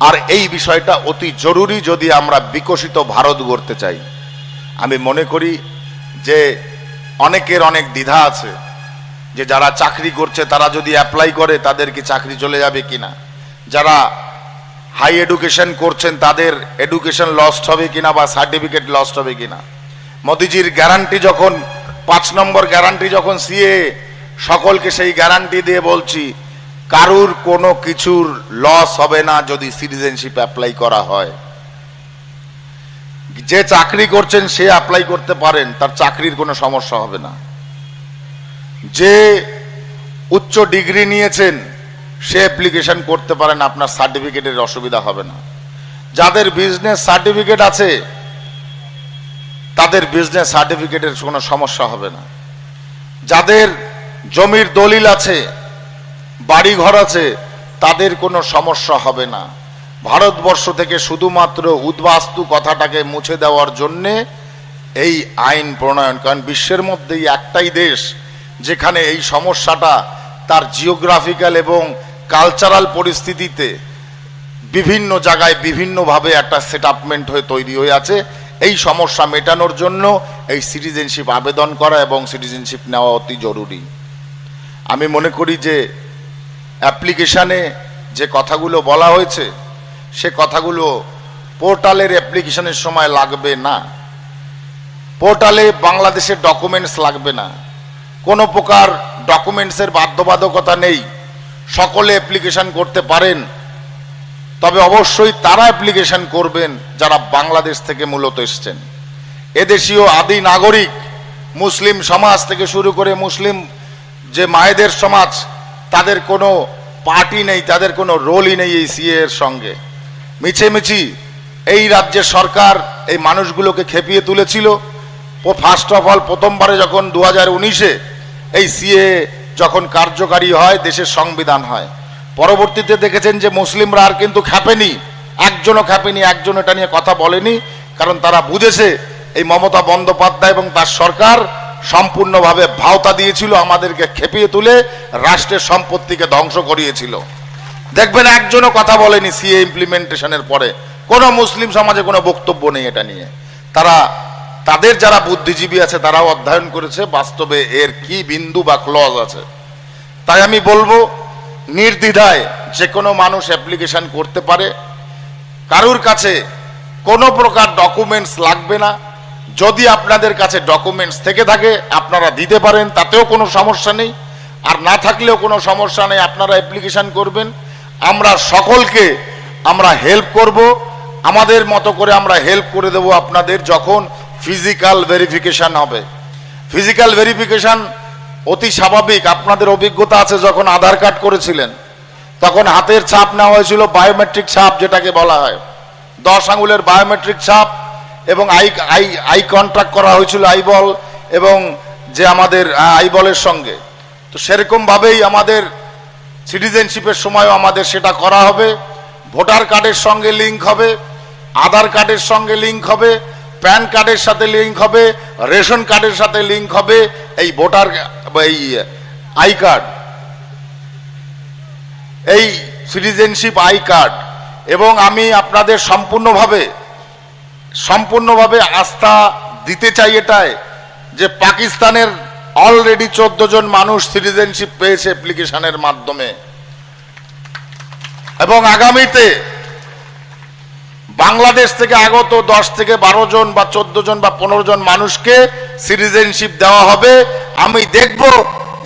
আর এই বিষয়টা অতি জরুরি যদি আমরা বিকশিত ভারত গড়তে চাই। আমি মনে করি যে অনেকের অনেক দ্বিধা আছে যে যারা চাকরি করছে, তারা যদি অ্যাপ্লাই করে, তাদের কি চাকরি চলে যাবে কিনা? যারা হাই এডুকেশন করছেন, তাদের এডুকেশন লস্ট হবে কিনা বা সার্টিফিকেট লস্ট হবে কিনা? মোদিজির গ্যারান্টি যখন, পাঁচ নম্বর গ্যারান্টি যখন সিএ সকলকে সেই গ্যারান্টি দিয়ে বলছি কারুর কোনো কিছুর লস হবে না যদি সিটিজেনশিপ অ্যাপ্লাই করা হয়। যে চাকরি করছেন, সে অ্যাপ্লাই করতে পারেন, তার চাকরির কোনো সমস্যা হবে না। যে উচ্চ ডিগ্রি নিয়েছেন, সে অ্যাপ্লিকেশন করতে পারেন, আপনার সার্টিফিকেটের অসুবিধা হবে না। যাদের বিজনেস সার্টিফিকেট আছে, তাদের বিজনেস সার্টিফিকেটের কোনো সমস্যা হবে না। যাদের জমির দলিল আছে বাড়ি ঘর আছে, তাদের কোনো সমস্যা হবে না। ভারতবর্ষ থেকে শুধুমাত্র উদ্বাস্তু কথাটাকে মুছে দেওয়ার জন্যে এই আইন প্রণয়ন, কারণ বিশ্বের মধ্যেই একটাই দেশ যেখানে এই সমস্যাটা তার জিওগ্রাফিক্যাল এবং কালচারাল পরিস্থিতিতে বিভিন্ন জায়গায় বিভিন্নভাবে একটা সেটআপমেন্ট হয়ে তৈরি হয়ে আছে। এই সমস্যা মেটানোর জন্য এই সিটিজেনশিপ আবেদন করা এবং সিটিজেনশিপ নেওয়া অতি জরুরি। আমি মনে করি যে অ্যাপ্লিকেশানে যে কথাগুলো বলা হয়েছে, সে কথাগুলো পোর্টালের অ্যাপ্লিকেশনের সময় লাগবে না। পোর্টালে বাংলাদেশের ডকুমেন্টস লাগবে না। কোনো প্রকার ডকুমেন্টসের বাধ্যবাধকতা নেই। সকলে অ্যাপ্লিকেশন করতে পারেন। তবে অবশ্যই তারা অ্যাপ্লিকেশন করবেন যারা বাংলাদেশ থেকে মূলত এসছেন। এদেশীয় আদি নাগরিক, মুসলিম সমাজ থেকে শুরু করে মুসলিম যে মায়েদের সমাজ তাদের কোনো পার্টি নেই, তাদের কোনো রোলই নেই এই সিএ এর সঙ্গে। মিছেমিছি এই রাজ্যের সরকার এই মানুষগুলোকে খেপিয়ে তুলেছিল। ফার্স্ট অফ অল প্রথমবারে যখন দু হাজার উনিশে এই সিএ যখন কার্যকারী হয়, দেশের সংবিধান হয়। পরবর্তীতে দেখেছেন যে মুসলিমরা আর কিন্তু খ্যাপেনি একজনও খ্যাপেনি একজন এটা নিয়ে কথা বলেনি, কারণ তারা বুঝেছে এই মমতা বন্দ্যোপাধ্যায় এবং তার সরকার সম্পূর্ণভাবে ভাওতা দিয়েছিল, আমাদেরকে খেপিয়ে তুলে রাষ্ট্রের সম্পত্তিকে ধ্বংস করিয়েছিল। দেখবেন একজনও কথা বলেনি সিএ ইমপ্লিমেন্টেশনের পরে। কোনো মুসলিম সমাজে কোনো বক্তব্য নেই এটা নিয়ে। তারা, তাদের যারা বুদ্ধিজীবী আছে, তারাও অধ্যয়ন করেছে, বাস্তবে এর কি বিন্দু বা ক্লজ আছে। তাই আমি বলব, নির্দ্বিধায় যে কোনো মানুষ অ্যাপ্লিকেশন করতে পারে। কারুর কাছে কোনো প্রকার ডকুমেন্টস লাগবে না। যদি আপনাদের কাছে ডকুমেন্টস থেকে থাকে, আপনারা দিতে পারেন, তাতেও কোনো সমস্যা নেই। আর না থাকলেও কোনো সমস্যা নেই, আপনারা অ্যাপ্লিকেশান করবেন। আমরা সকলকে আমরা হেল্প করব। আমাদের মতো করে আমরা হেল্প করে দেব আপনাদের যখন ফিজিক্যাল ভেরিফিকেশান হবে। ফিজিক্যাল ভেরিফিকেশন অতি স্বাভাবিক। আপনাদের অভিজ্ঞতা আছে যখন আধার কার্ড করেছিলেন। তখন হাতের ছাপ নেওয়া হয়েছিল বায়োমেট্রিক ছাপ যেটাকে বলা হয়। দশ আঙুলের বায়োমেট্রিক ছাপ এবং আই আই আই কন্ট্রাক্ট করা হয়েছিল আইবল এবং যে আমাদের আইবলের সঙ্গে। তো সেরকমভাবেই আমাদের সিটিজেনশিপের সময়ও আমাদের সেটা করা হবে। ভোটার কার্ডের সঙ্গে লিঙ্ক হবে, আধার কার্ডের সঙ্গে লিঙ্ক হবে, প্যান কার্ডের সাথে লিঙ্ক হবে, রেশন কার্ডের সাথে লিঙ্ক হবে, এই ভোটার, এই আই কার্ড। এই সিটিজেনশিপ আই কার্ড। এবং আমি আপনাদের সম্পূর্ণভাবে সম্পূর্ণভাবে আস্থা দিতে চাই এটাই যে পাকিস্তানের অলরেডি চোদ্দ জন মানুষ সিটিজেনশিপ পেয়েছে অ্যাপ্লিকেশনের মাধ্যমে। এবং আগামীতে বাংলাদেশ থেকে আগত দশ থেকে বারো জন বা চোদ্দ জন বা পনেরো জন মানুষকে সিটিজেনশিপ দেওয়া হবে। আমি দেখব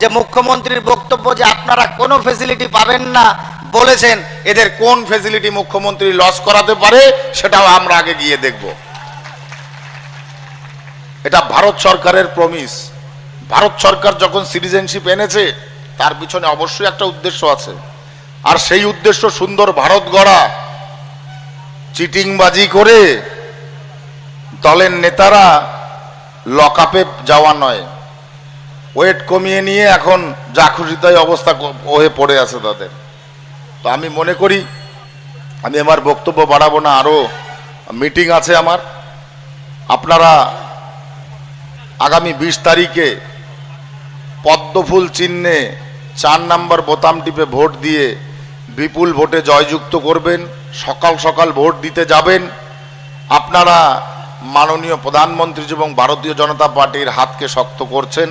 যে মুখ্যমন্ত্রীর বক্তব্য যে আপনারা কোনো ফেসিলিটি পাবেন না বলেছেন, এদের কোন ফেসিলিটি মুখ্যমন্ত্রী লস করাতে পারে, সেটাও আমরা আগে গিয়ে দেখব। এটা ভারত সরকারের প্রমিস ভারত সরকার যখন সিটিজেনশিপ এনেছে, তার পিছনে অবশ্যই একটা উদ্দেশ্য আছে। আর সেই উদ্দেশ্য সুন্দর ভারত গড়া। চিটিংবাজি করে দলের নেতারা লকআপে যাওয়া নয়। ওয়েট কমিয়ে নিয়ে এখন যা খুশি তাই অবস্থা হয়ে পড়ে আছে তাদের। তো আমি মনে করি, আমি আমার বক্তব্য বাড়াবো না, আরও মিটিং আছে আমার। আপনারা আগামী বিশ তারিখে পদ্মফুল চিহ্নে চার নাম্বার বোতাম টিপে ভোট দিয়ে বিপুল ভোটে জয়যুক্ত করবেন, সকাল সকাল ভোট দিতে যাবেন। আপনারা মাননীয় প্রধানমন্ত্রী এবং ভারতীয় জনতা পার্টির হাতকে শক্ত করছেন।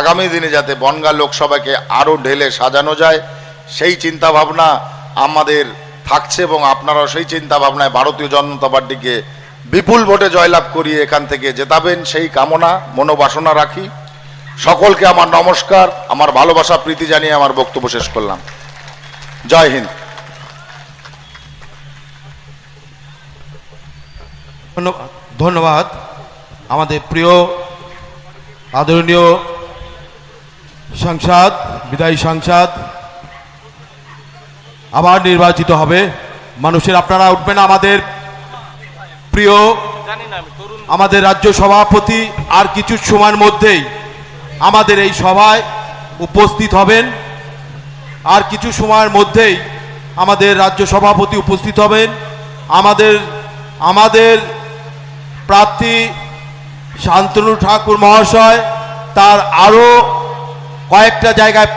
আগামী দিনে যাতে বনগা লোকসভাকে আরও ঢেলে সাজানো যায় সেই চিন্তা ভাবনা আমাদের থাকছে এবং আপনারাও সেই চিন্তা ভাবনায় ভারতীয় জনতা পার্টিকে বিপুল ভোটে জয়লাভ করিয়ে এখান থেকে জেতাবেন সেই কামনা, মনোবাসনা রাখি। সকলকে আমার নমস্কার, আমার ভালোবাসা, প্রীতি জানিয়ে আমার বক্তব্য শেষ করলাম। জয় হিন্দ। ধন্যবাদ। আমাদের প্রিয়, আদরণীয় সাংসদ, বিদায়ী সাংসদ আবার নির্বাচিত হবে। মানুষের আপনারা উঠবেন আমাদের প্রিয়, আমাদের রাজ্য সভাপতি, আর কিছু সময়ের মধ্যেই আমাদের এই সভায় উপস্থিত হবেন। আর কিছু সময়ের মধ্যেই আমাদের রাজ্য সভাপতি উপস্থিত হবেন। আমাদের আমাদের প্রার্থী শান্তনু ঠাকুর মহাশয়, তার আরও কয়েকটা জায়গায়